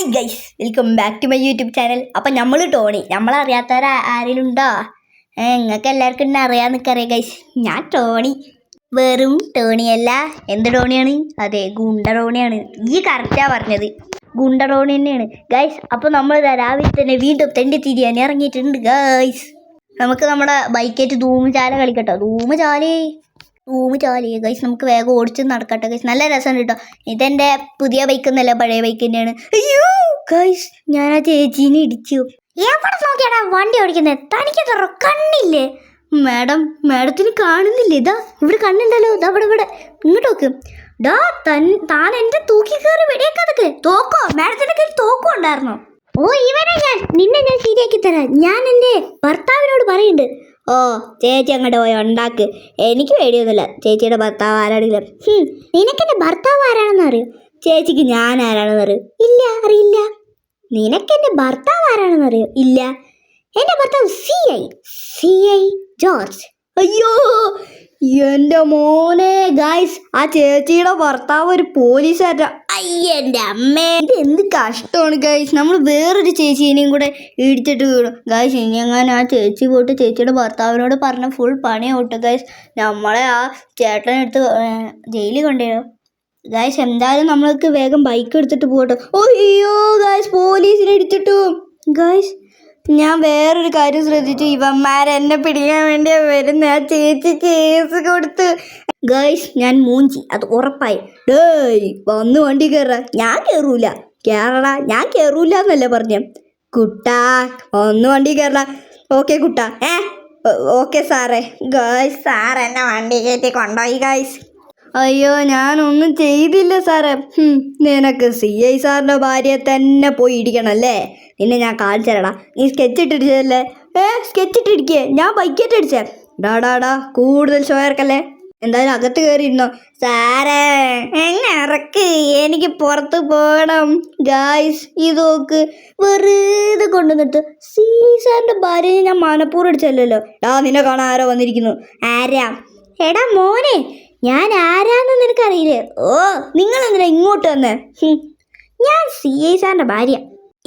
Hi guys welcome back to my YouTube channel അപ്പം നമ്മൾ Tony നമ്മളറിയാത്തവർ ആരെങ്കിലും ഉണ്ടോ നിങ്ങൾക്ക് എല്ലാവർക്കും എന്നെ അറിയാമെന്നൊക്കെ അറിയാം ഗൈസ് ഞാൻ ടോണി. വെറും ടോണിയല്ല. എന്ത് ടോണിയാണ്? അതെ ഗുണ്ട ടോണിയാണ്. ഈ കറക്റ്റാ പറഞ്ഞത്. ഗുണ്ട ടോണി തന്നെയാണ്. ഗൈസ് അപ്പോൾ നമ്മൾ രാവിലെ തന്നെ വീണ്ടും തെണ്ടി തിരിയാൻ ഇറങ്ങിയിട്ടുണ്ട് ഗൈസ് നമുക്ക് നമ്മുടെ ബൈക്കേറ്റ് ധൂമചാല കളിക്കട്ടോ. ധൂമചാലേ ധൂമ് ചാലിയ ഗൈസ് നമുക്ക് വേഗം ഓടിച്ച് നടക്കട്ടെ ഗൈസ് നല്ല രസമുണ്ട് കേട്ടോ. ഇതെന്റെ പുതിയ ബൈക്ക് എന്നല്ല പഴയ ബൈക്ക് തന്നെയാണ്. അയ്യോ ഗൈസ് ഞാൻ ആ ചേച്ചീനെ ഇടിച്ചു. നോക്കിയാടാ വണ്ടി ഓടിക്കുന്നത് തനിക്ക് കണ്ണില്ലേ? മാഡം മാഡത്തിന് കാണുന്നില്ല? ഇതാ ഇവിടെ കണ്ണുണ്ടല്ലോ. ഇതാ ഇവിടെ ഇവിടെ. ഇങ്ങോട്ട് നോക്ക്. ഡാ തൻ താൻ എന്റെ തൂക്കി കയറി വെടിയേക്കാതൊക്കെ തോക്കോ? മാഡത്തിന്റെ കയ്യിൽ തോക്കോ ഉണ്ടായിരുന്നോ? ഓ ഇവനെ ഞാൻ. നിന്നെ ഞാൻ ശരിയാക്കി തരാം. ഞാൻ എന്റെ ഭർത്താവിനോട് പറയുന്നുണ്ട്. ഓ ചേച്ചി അങ്ങോട്ട് പോയി ഉണ്ടാക്ക്. എനിക്ക് പേടിയൊന്നുമില്ല. ചേച്ചിയുടെ ഭർത്താവ് ആരാണെങ്കിലും. നിനക്കെന്റെ ഭർത്താവ് ആരാണെന്ന് അറിയോ? ചേച്ചിക്ക് ഞാൻ ആരാണെന്ന് അറിയോ? ഇല്ല അറിയില്ല. നിനക്കെന്റെ ഭർത്താവ് ആരാണെന്ന് അറിയോ? ഇല്ല. എന്റെ ഭർത്താവ് C I C I George. അയ്യോ എന്റെ മോനെ ഗായ്സ് ആ ചേച്ചിയുടെ ഭർത്താവ് ഒരു പോലീസുകാരൻ അയ്യന്റെ അമ്മേ. ഇത് എന്ത് കഷ്ടമാണ് ഗായ്സ് നമ്മൾ വേറൊരു ചേച്ചീനെയും കൂടെ ഇടിച്ചിട്ട് വീടും ഗായ്സ് ഇനി അങ്ങനെ ആ ചേച്ചി പോയിട്ട് ചേച്ചിയുടെ ഭർത്താവിനോട് പറഞ്ഞ ഫുൾ പണി ഔട്ട് ഗായ്സ് നമ്മളെ ആ ചേട്ടനെടുത്ത് ജയിലിൽ കൊണ്ടുവരും. ഗായ്സ് എന്തായാലും നമ്മൾക്ക് വേഗം ബൈക്ക് എടുത്തിട്ട് പോകട്ടെ. അയ്യോ ഗായ്സ് പോലീസിനെ ഇടിച്ചിട്ടു. ഗായ്സ് ഞാൻ വേറൊരു കാര്യം ശ്രദ്ധിച്ചു. ഇവന്മാരെ എന്നെ പിടിക്കാൻ വേണ്ടി വരുന്ന. ആ ചേച്ചി കേസ് കൊടുത്ത്. ഗൈസ് ഞാൻ മൂഞ്ചി. അത് ഉറപ്പായി. ഡേയ് വന്ന് വണ്ടി കയറ ഞാൻ കയറൂല കേരള ഞാൻ കയറൂല എന്നല്ലേ പറഞ്ഞ. കുട്ടാ ഒന്ന് വണ്ടി കയറ ഓക്കെ കുട്ടാ. ഏ ഓക്കെ സാറേ. ഗേൾസ് സാർ എന്നെ വണ്ടി കയറ്റി കൊണ്ടുപോയി ഗൈസ് അയ്യോ ഞാനൊന്നും ചെയ്തില്ല സാറേ. നിനക്ക് സി ഐ സാറിന്റെ ഭാര്യയെ തന്നെ പോയി ഇടിക്കണം അല്ലേ? നിന്നെ ഞാൻ കാണിച്ചരടാ. നീ സ്കെച്ച് ഇട്ടിടിച്ചതല്ലേ ഏ സ്കെച്ച് ഇട്ടിരിക്കേ. ഞാൻ ബൈക്കേറ്റ് അടിച്ചേ. ഡാ ഡാ ഡാ കൂടുതൽ ഷോയർക്കല്ലേ? എന്തായാലും അകത്ത് കയറിയിരുന്നോ സാറേ എന്നെ ഇറക്ക്. എനിക്ക് പുറത്ത് പോകണം. ഗായ്സ് ഈ നോക്ക്. വെറുതെ കൊണ്ടുവന്നിട്ട് സി സാറിന്റെ ഭാര്യയെ ഞാൻ മനപ്പൂർവം അടിച്ചല്ലോ ഡാ നിന്നെ കാണാൻ ആരോ വന്നിരിക്കുന്നു. ആരാ? എടാ മോനെ. ഞാൻ ആരാന്ന് നിനക്കറിയില്ലേ? ഓ നിങ്ങൾ എന്തിനാ ഇങ്ങോട്ട് വന്ന്? ഞാൻ സി ഐ സാറിന്റെ ഭാര്യ.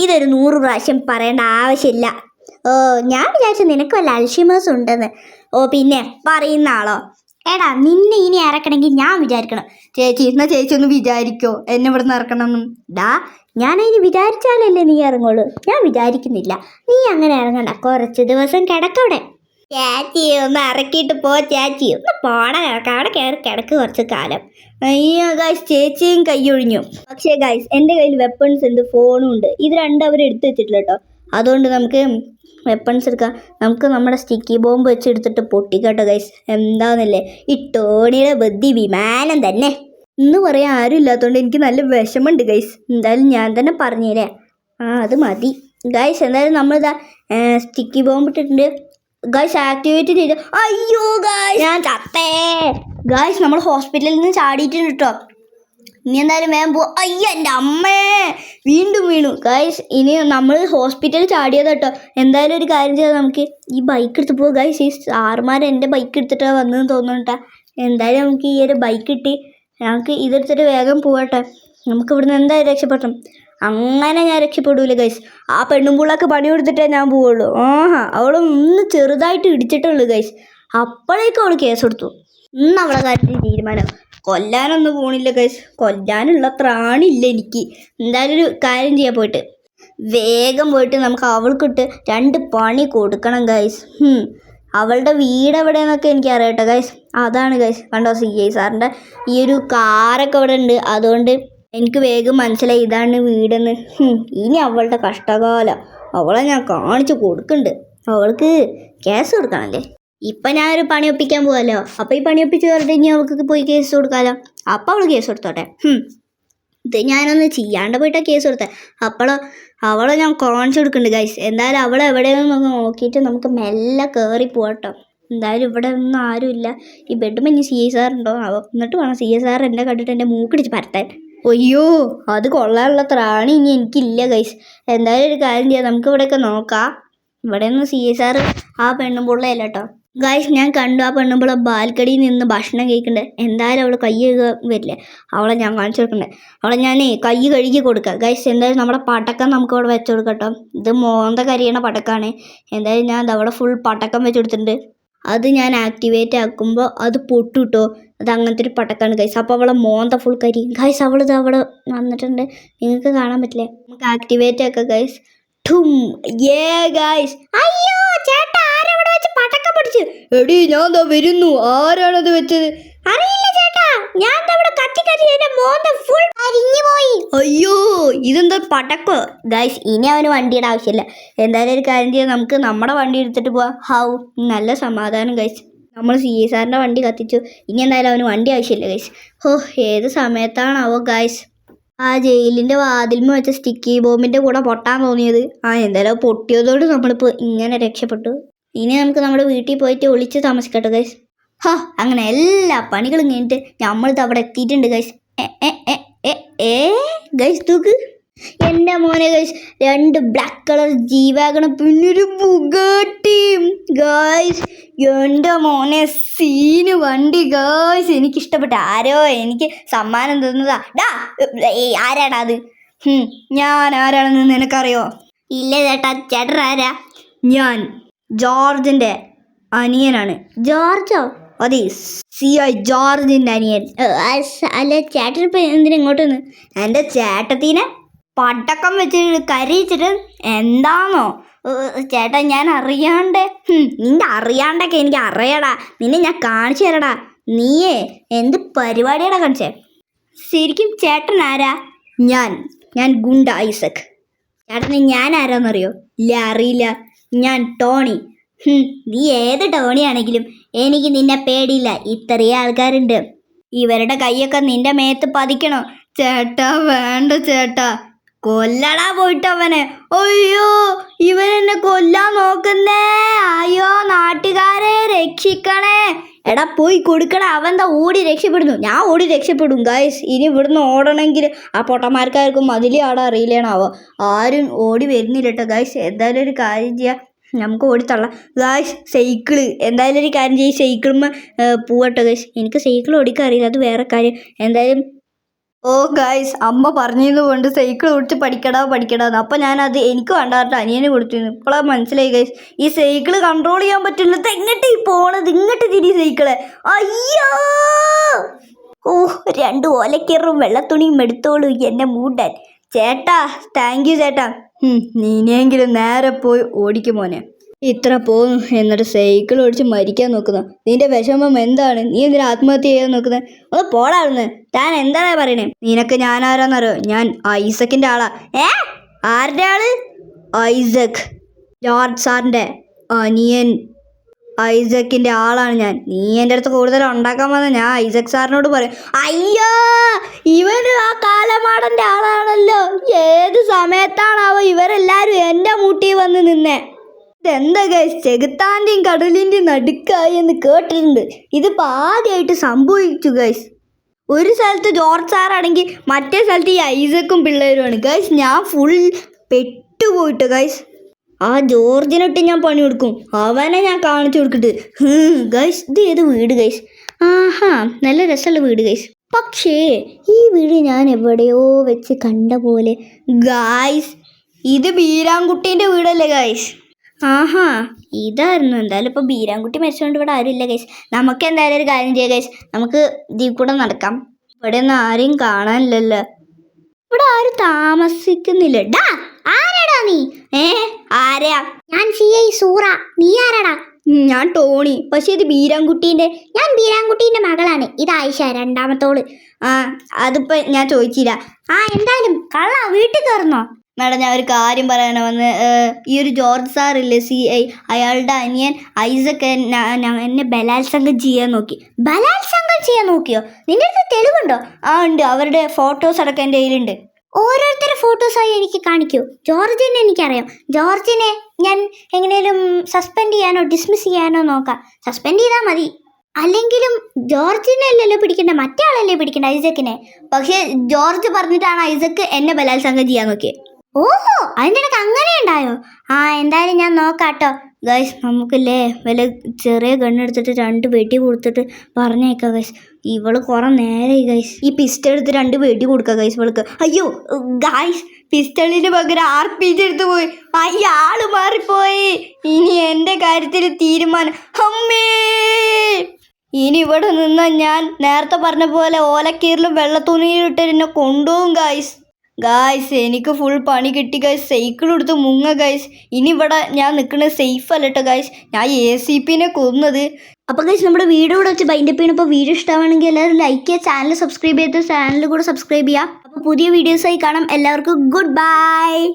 ഇതൊരു നൂറ് പ്രാവശ്യം പറയേണ്ട ആവശ്യമില്ല. ഓ ഞാൻ വിചാരിച്ചു നിനക്ക് വല്ല അൽഷിമേഴ്സ് ഉണ്ടെന്ന്. ഓ പിന്നെ പറയുന്ന ആളോ? എടാ നിന്നെ ഇനി ഇറക്കണമെങ്കിൽ ഞാൻ വിചാരിക്കണം. ചേച്ചി എന്നാ ചേച്ചി ഒന്ന് വിചാരിക്കോ. എന്നെ ഇവിടെ നിന്ന് ഇറക്കണമെന്നും ഡാ ഞാൻ അതിന് വിചാരിച്ചാലല്ലേ നീ ഇറങ്ങുള്ളൂ. ഞാൻ വിചാരിക്കുന്നില്ല. നീ അങ്ങനെ ഇറങ്ങണ്ട. കുറച്ച് ദിവസം കിടക്കവിടെ. ചേച്ചി ഒന്ന് ഇറക്കിയിട്ട് പോ ചാച്ചി. ഒന്ന് പോണ. അവിടെ കയറി കിടക്ക് കുറച്ച് കാലം. അയ്യോ ഗായ്സ് ചേച്ചിയും കൈയൊഴിഞ്ഞു പക്ഷേ ഗായ്സ് എന്റെ കയ്യിൽ വെപ്പൺസ് ഉണ്ട് ഫോണും ഉണ്ട്. ഇത് രണ്ടും അവർ എടുത്തു വെച്ചിട്ടില്ല കേട്ടോ. അതുകൊണ്ട് നമുക്ക് വെപ്പൺസ് എടുക്കാം. നമുക്ക് നമ്മുടെ സ്റ്റിക്കി ബോംബ് വെച്ച് എടുത്തിട്ട് പൊട്ടിക്കട്ടോ ഗൈസ് എന്താണെന്നല്ലേ ഈ ടോണിയുടെ ബുദ്ധി വിമാനം തന്നെ. ഇന്ന് പറയാൻ ആരും ഇല്ലാത്തതുകൊണ്ട് എനിക്ക് നല്ല വിഷമമുണ്ട് ഗൈസ് എന്തായാലും ഞാൻ തന്നെ പറഞ്ഞുതരാം ആ അത് മതി. ഗൈസ് എന്തായാലും നമ്മളിതാ സ്റ്റിക്കി ബോംബ് ഇട്ടിട്ടുണ്ട്. ഗൈസ് ആക്ടിവേറ്റ് ചെയ്ത്. അയ്യോ ഗൈസ് ഞാൻ ചത്തേ. ഗൈസ് നമ്മൾ ഹോസ്പിറ്റലിൽ നിന്ന് ചാടിയിട്ടുണ്ട് കേട്ടോ ഇനി എന്തായാലും വേഗം പോ അയ്യ എന്റെ അമ്മേ. വീണ്ടും വീണു. ഗൈസ് ഇനി നമ്മൾ ഹോസ്പിറ്റലിൽ ചാടിയത് കേട്ടോ എന്തായാലും ഒരു കാര്യം ചെയ്താൽ നമുക്ക്. ഈ ബൈക്ക് എടുത്ത് പോകും ഗൈസ് ഈ സാറുമാർ എന്റെ ബൈക്ക് എടുത്തിട്ടാണ് വന്നതെന്ന് തോന്നുന്നുട്ടാ എന്തായാലും നമുക്ക് ഈ ഒരു ബൈക്ക് കിട്ടി. ഞങ്ങൾക്ക് ഇതെടുത്തിട്ട് വേഗം പോകട്ടെ നമുക്ക് ഇവിടുന്ന് എന്തായാലും രക്ഷപ്പെടണം. അങ്ങനെ ഞാൻ രക്ഷപ്പെടൂല ഗൈസ് ആ പെണ്ണുമ്പുള്ളക്ക് പണി കൊടുത്തിട്ടേ ഞാൻ പോവുള്ളൂ. ആഹാ അവൾ ഒന്ന് ചെറുതായിട്ട് ഇടിച്ചിട്ടുള്ളൂ ഗൈസ് അപ്പോഴേക്കും അവൾ കേസ് കൊടുത്തു. ഇന്ന് അവളെ കാര്യത്തിൽ തീരുമാനം. കൊല്ലാനൊന്നും പോണില്ല ഗൈസ് കൊല്ലാനുള്ള ത്രാണില്ല എനിക്ക്. എന്തായാലും ഒരു കാര്യം ചെയ്യാൻ പോയിട്ട്. വേഗം പോയിട്ട് നമുക്ക് അവൾക്കിട്ട് രണ്ട് പണി കൊടുക്കണം ഗൈസ് അവളുടെ വീട് എവിടെയെന്നൊക്കെ എനിക്ക് അറിയട്ടെ ഗൈസ് അതാണ് ഗൈസ് കണ്ടോ സി ഐ സാറിന്റെ ഈ ഒരു കാറൊക്കെ ഇവിടെ ഉണ്ട്. അതുകൊണ്ട് എനിക്ക് വേഗം മനസ്സിലായി ഇതാണ് വീടെന്ന്. ഇനി അവളുടെ കഷ്ടകാലം. അവളെ ഞാൻ കാണിച്ചു കൊടുക്കുന്നുണ്ട് അവൾക്ക് കേസ് കൊടുക്കണല്ലേ ഇപ്പം ഞാനൊരു പണി ഒപ്പിക്കാൻ പോകാമല്ലോ അപ്പം ഈ പണി ഒപ്പിച്ച് പറഞ്ഞിട്ട് ഇനി അവൾക്ക് പോയി കേസ് കൊടുക്കാമല്ലോ അപ്പം അവൾ കേസ് കൊടുത്തോട്ടെ. ഇത് ഞാനൊന്ന് ചെയ്യാണ്ട് പോയിട്ടാ കേസ് കൊടുത്തേ. അപ്പോൾ അവളെ ഞാൻ കാണിച്ചു കൊടുക്കുന്നുണ്ട് ഗൈസ് എന്തായാലും അവളെ എവിടെയെന്നൊന്ന് നോക്കിയിട്ട് നമുക്ക് മെല്ലെ കയറി പോകട്ടോ എന്തായാലും ഇവിടെ ഒന്നും ആരുമില്ല. ഈ ബെഡും സി എസ് ആർ ഉണ്ടോ? എന്നിട്ട് വേണം. സി എസ് ആർ എന്നെ കണ്ടിട്ട് എന്റെ മൂക്കിടിച്ച് പരത്താൻ. അയ്യോ അത് കൊള്ളാനുള്ള ത്രാണി ഇനി എനിക്കില്ല ഗൈസ് എന്തായാലും ഒരു കാര്യം ചെയ്യാം. നമുക്ക് ഇവിടെയൊക്കെ നോക്കാം. ഇവിടെ ഒന്ന് സി എസ് ആർ ആ പെണ്ണും പുള്ളയല്ല കേട്ടോ ഗൈസ് ഞാൻ കണ്ടു ആ പെണ്ണുമ്പോൾ ബാൽക്കണിയിൽ നിന്ന് ഭക്ഷണം കഴിക്കണ്ടേ. എന്തായാലും അവൾ കൈ വരില്ലേ. അവളെ ഞാൻ കാണിച്ചു കൊടുക്കണ്ടേ. അവളെ ഞാനേ കൈ കഴുകി കൊടുക്കാം. ഗൈസ് എന്തായാലും നമ്മുടെ പടക്കം നമുക്ക് അവിടെ വെച്ച് കൊടുക്കട്ടോ ഇത് മോന്ത കരിയണ പടക്കാണ്. എന്തായാലും ഞാൻ അവിടെ ഫുൾ പടക്കം വെച്ച് കൊടുത്തിട്ടുണ്ട്. അത് ഞാൻ ആക്ടിവേറ്റ് ആക്കുമ്പോൾ അത് പൊട്ടുട്ടോ. അത് അങ്ങനത്തെ ഒരു പടക്കാണ് ഗൈസ് അപ്പോൾ അവളെ മോന്ത ഫുൾ കരി ഗൈസ് അവളിത് അവിടെ വന്നിട്ടുണ്ട്. നിങ്ങൾക്ക് കാണാൻ പറ്റില്ലേ? നമുക്ക് ആക്ടിവേറ്റ് ആക്കാം ഗൈസ് ഠും ഏ ഗൈസ് അയ്യോ ചേട്ടാ ആരവിടെ വെച്ച് പടക്ക പിടിച്ച് എടി ഞാൻ ദാ വരുന്നു. ആരാണത് വെച്ചത്? അറിയില്ല ചേട്ടാ. ഞാൻ ദാ ഇവിടെ കത്തി കത്തി എന്റെ മോന്ത ഫുൾ അരിഞ്ഞു പോയി. അയ്യോ ഇതെന്താ പടക്കോ? ഗൈസ് ഇനി അവന് വണ്ടിയുടെ ആവശ്യമില്ല. എന്തായാലും ഒരു കാര്യം ചെയ്യാം. നമുക്ക് നമ്മുടെ വണ്ടി എടുത്തിട്ട് പോവാം. ഹൗ നല്ല സമാധാനം ഗൈസ് നമ്മൾ സി എ സാറിന്റെ വണ്ടി കത്തിച്ചു. ഇനി എന്തായാലും അവന് വണ്ടി ആവശ്യമില്ല ഗൈസ് ഹോ ഏത് സമയത്താണാവോ ഗൈസ് ആ ജയിലിന്റെ വാതിൽമ വെച്ച സ്റ്റിക്കി ബോംബിന്റെ കൂടെ പൊട്ടാൻ തോന്നിയത്. ആ എന്തായാലും പൊട്ടിയതോട് നമ്മളിപ്പോൾ ഇങ്ങനെ രക്ഷപ്പെട്ടു. ഇനി നമുക്ക് നമ്മുടെ വീട്ടിൽ പോയിട്ട് ഒളിച്ച് താമസിക്കട്ടെ ഗൈസ് ഹോ അങ്ങനെ എല്ലാ പണികളും കഴിഞ്ഞിട്ട് നമ്മളിത് അവിടെ എത്തിയിട്ടുണ്ട് ഗൈസ് ഏ ഗൈസ് തൂക്ക് എന്റെ മോനെ ഗൈസ് രണ്ട് ബ്ലാക്ക് കളർ ജീവാകണം പിന്നൊരു ബുഗാട്ടിയും ഗൈസ് എന്റെ മോനെ സീന് വണ്ടി ഗൈസ് എനിക്ക് ഇഷ്ടപ്പെട്ട ആരോ എനിക്ക് സമ്മാനം തന്നതാ. ഡാ ആരാടാ അത്? ഞാൻ ആരാണെന്ന് നിനക്കറിയോ? ഇല്ല ചേട്ടാ ചേട്ടൻ ഞാൻ ജോർജിന്റെ അനിയനാണ്. ജോർജോ? അതെ സി ഐ ജോർജിന്റെ അനിയൻ. അല്ല ചേട്ടൻ ഇപ്പം എന്തിനാ ഇങ്ങോട്ട് വന്ന് എന്റെ ചേട്ടത്തിനെ പടക്കം വെച്ച് കരയിച്ചിട്ട് എന്താണോ ചേട്ടാ ഞാൻ അറിയാണ്ട്. നിന്റെ അറിയാണ്ടൊക്കെ എനിക്ക് അറിയടാ. നിന്നെ ഞാൻ കാണിച്ചു തരടാ. നീയേ എന്ത് പരിപാടിയാടാ കാണിച്ചേ? ശരിക്കും ചേട്ടൻ ആരാ? ഞാൻ ഞാൻ ഗുണ്ട ഐസക്. ചേട്ടന് ഞാൻ ആരാന്നറിയോ? ഇല്ല അറിയില്ല. ഞാൻ ടോണി. നീ ഏത് ടോണിയാണെങ്കിലും എനിക്ക് നിന്നെ പേടിയില്ല. ഇത്രയും ആൾക്കാരുണ്ട്. ഇവരുടെ കൈയൊക്കെ നിന്റെ മേത്ത് പതിക്കണോ? ചേട്ടാ വേണ്ട ചേട്ടാ. കൊല്ലടാ പോയിട്ട് അവനെ അയ്യോ ഇവൻ എന്നെ കൊല്ലാൻ നോക്കുന്നേ. അയ്യോ നാട്ടുകാരെ രക്ഷിക്കണേ. എടാ പോയി കൊടുക്കടാ. അവൻ ഓടി രക്ഷപ്പെടുന്നു. ഞാൻ ഓടി രക്ഷപ്പെടും ഗായ്സ് ഇനി ഇവിടുന്ന് ഓടണമെങ്കിൽ ആ പൊട്ടന്മാർക്കാർക്കും മതിലി ആടാ അറിയില്ലേണാവോ? ആരും ഓടി വരുന്നില്ല കേട്ടോ ഗായ്സ് എന്തായാലും ഒരു കാര്യം ചെയ്യാം. നമുക്ക് ഓടിത്തള്ളാം. ഗായ്സ് സൈക്കിൾ എന്തായാലും ഒരു കാര്യം ചെയ്യും. സൈക്കിളുമ്പോൾ പോവട്ടോ ഗായ്സ് എനിക്ക് സൈക്കിൾ ഓടിക്കാൻ അറിയില്ല. അത് വേറെ കാര്യം. എന്തായാലും ഓ ഗായ്സ് അമ്മ പറഞ്ഞിരുന്നു കൊണ്ട് സൈക്കിൾ ഓടിച്ച് പഠിക്കടാ പഠിക്കടാന്ന്. അപ്പം ഞാനത് എനിക്ക് വേണ്ടാട്ട് അനിയന് കൊടുത്തിരുന്നു. ഇപ്പോഴാണ് മനസ്സിലായി ഗൈസ് ഈ സൈക്കിൾ കൺട്രോൾ ചെയ്യാൻ പറ്റില്ല എങ്ങട്ട് പോണത്? ഇങ്ങോട്ട് തിരി സൈക്കിൾ അയ്യോ! ഓ രണ്ട് ഓലക്കീറും വെള്ളത്തുണിയും എടുത്തോളൂ എന്നെ മൂടാൻ. ചേട്ടാ താങ്ക് യു ചേട്ടാ. നീനെങ്കിലും നേരെ പോയി ഓടിക്കും മോനെ. ഇത്ര പോകുന്നു എന്നിട്ട് സൈക്കിൾ ഓടിച്ച് മരിക്കാൻ നോക്കുന്നു. നിന്റെ വിഷമം എന്താണ്? നീ എന്തിനാ ആത്മഹത്യ ചെയ്യാൻ നോക്കുന്നത് ഒന്ന് പോടാവുന്ന് ഞാൻ എന്താണ് പറയണേ? നിനക്ക് ഞാൻ ആരാന്നറിയോ ഞാൻ ഐസക്കിന്റെ ആളാ. ഏ? ആരുടെ ആൾ? ഐസക്. ജോർജ് സാറിന്റെ അനിയൻ ഐസക്കിന്റെ ആളാണ് ഞാൻ. നീ എന്റെ അടുത്ത് കൂടുതൽ ഉണ്ടാക്കാൻ വന്ന ഞാൻ ഐസക് സാറിനോട് പറയും. അയ്യോ! ഇവന് ആ കാലമാടന്റെ ആളാണല്ലോ. ഏത് സമയത്താണാവോ ഇവരെല്ലാരും എന്റെ മുട്ടി വന്ന് നിന്നേ? ഇതെന്താ ഗൈസ് ചെകുത്താന്റെയും കടലിന്റെയും നടുക്കായി എന്ന് കേട്ടിട്ടുണ്ട്. ഇതിപ്പോൾ ആദ്യമായിട്ട് സംഭവിച്ചു ഗൈസ് ഒരു സ്ഥലത്ത് ജോർജ് സാറാണെങ്കിൽ മറ്റേ സ്ഥലത്ത് ഈ ഐസക്കും പിള്ളേരുമാണ്. ഗൈസ് ഞാൻ ഫുൾ പെട്ടുപോയിട്ട് ഗൈസ് ആ ജോർജിനൊട്ട് ഞാൻ പണി കൊടുക്കും. അവനെ ഞാൻ കാണിച്ചു കൊടുക്കട്ട് ഗൈസ് ഇത് ഏത് വീട് ഗൈസ് ആഹാ നല്ല രസമുള്ള വീട് ഗൈസ് പക്ഷേ ഈ വീട് ഞാൻ എവിടെയോ വെച്ച് കണ്ട പോലെ ഗായ്സ് ഇത് ബീരാൻകുട്ടീന്റെ വീടല്ലേ ഗൈസ് ആഹാ. ഇതായിരുന്നു. എന്തായാലും ഇപ്പോൾ ബീരാൻകുട്ടി മരിച്ചുകൊണ്ട് ഇവിടെ ആരുമില്ല കേസ് നമുക്ക് എന്തായാലും ഒരു കാര്യം ചെയ്യാം കേസ് നമുക്ക് ഇതിൽ കൂടെ നടക്കാം. ഇവിടെ ഒന്നും ആരെയും കാണാനില്ലല്ലോ. ഇവിടെ ആരും താമസിക്കുന്നില്ല. ഡാ ആരാടാ നീ? ഏ ആരാ? ഞാൻ സൂറ. നീ ആരാടാ? ഞാൻ ടോണി. പക്ഷേ ഇത് ബീരാൻകുട്ടീന്റെ ഞാൻ ബീരാൻകുട്ടീന്റെ മകളാണ്. ഇത് ആയിഷ രണ്ടാമത്തോൾ. ആ അതിപ്പോൾ ഞാൻ ചോദിച്ചില്ല. ആ എന്തായാലും കള്ള വീട്ടിൽ കയറുന്നോ? മാഡം ഞാൻ ഒരു കാര്യം പറയാനാ വന്ന്. ഈ ഒരു ജോർജ് സാർ ഇല്ലേ സി ഐ അയാളുടെ അനിയൻ ഐസക്ക് എന്നെ ബലാത്സംഗം ചെയ്യാൻ നോക്കി. ബലാത്സംഗം ചെയ്യാൻ നോക്കിയോ? നിന്റെ അടുത്ത് തെളിവുണ്ടോ? ആ ഉണ്ട്. അവരുടെ ഫോട്ടോസ് അടക്കം എന്റെ കയ്യിലുണ്ട്. ഓരോരുത്തരുടെ ഫോട്ടോസായി എനിക്ക് കാണിക്കൂ. ജോർജിനെ എനിക്കറിയാം. ജോർജിനെ ഞാൻ എങ്ങനെയും സസ്പെൻഡ് ചെയ്യാനോ ഡിസ്മിസ് ചെയ്യാനോ നോക്കാം. സസ്പെൻഡ് ചെയ്താൽ മതി. അല്ലെങ്കിലും ജോർജിനെ അല്ലല്ലോ പിടിക്കേണ്ട മറ്റേ ആളല്ലേ പിടിക്കേണ്ട ഐസക്കിനെ? പക്ഷേ ജോർജ് പറഞ്ഞിട്ടാണ് ഐസക്ക് എന്നെ ബലാത്സംഗം ചെയ്യാൻ നോക്കിയത് ഓഹോ അതിന്റെ ഇടയ്ക്ക് അങ്ങനെ ഉണ്ടായോ? ആ എന്തായാലും ഞാൻ നോക്കാട്ടോ. ഗൈസ് നമുക്കില്ലേ വല്ല ചെറിയ ഗണ്ണെടുത്തിട്ട് രണ്ട് വെടി കൊടുത്തിട്ട് പറഞ്ഞേക്കാം ഗൈസ് ഇവൾ കുറെ നേരമായി ഗൈസ് ഈ പിസ്റ്റൾ എടുത്ത് രണ്ട് വെടി കൊടുക്കുക ഗൈസ് ഇവൾക്ക്. അയ്യോ ഗൈസ് പിസ്റ്റളിന് പകരം ആർ പി ജി എടുത്ത് പോയി. അയാൾ മാറിപ്പോയി. ഇനി എന്റെ കാര്യത്തിൽ തീരുമാനം. അമ്മേ! ഇനി ഇവിടെ നിന്ന് ഞാൻ നേരത്തെ പറഞ്ഞ പോലെ ഓലക്കീറിലും വെള്ളത്തുണിയിലിട്ട് എന്നെ കൊണ്ടുപോകും ഗൈസ് ഗായ്സ് എനിക്ക് ഫുൾ പണി കിട്ടി ഗൈസ് സൈക്കിൾ എടുത്ത് മുങ്ങ ഗൈസ് ഇനി ഇവിടെ ഞാൻ നിൽക്കുന്നത് സേഫ് അല്ല കേട്ടോ ഗൈസ് ഞാൻ എ സി പിനെ കൊന്നത്. അപ്പോൾ ഗൈസ് നമ്മുടെ വീഡിയോ കൂടെ വെച്ച് ബൈൻഡപ്പ് ചെയ്യണപ്പോൾ വീഡിയോ ഇഷ്ടമാണെങ്കിൽ എല്ലാവരും ലൈക്ക് ചെയ്യുക ചാനൽ സബ്സ്ക്രൈബ് ചെയ്ത് ചാനൽ കൂടെ സബ്സ്ക്രൈബ് ചെയ്യുക. അപ്പോൾ പുതിയ വീഡിയോസായി കാണാം. എല്ലാവർക്കും ഗുഡ് ബൈ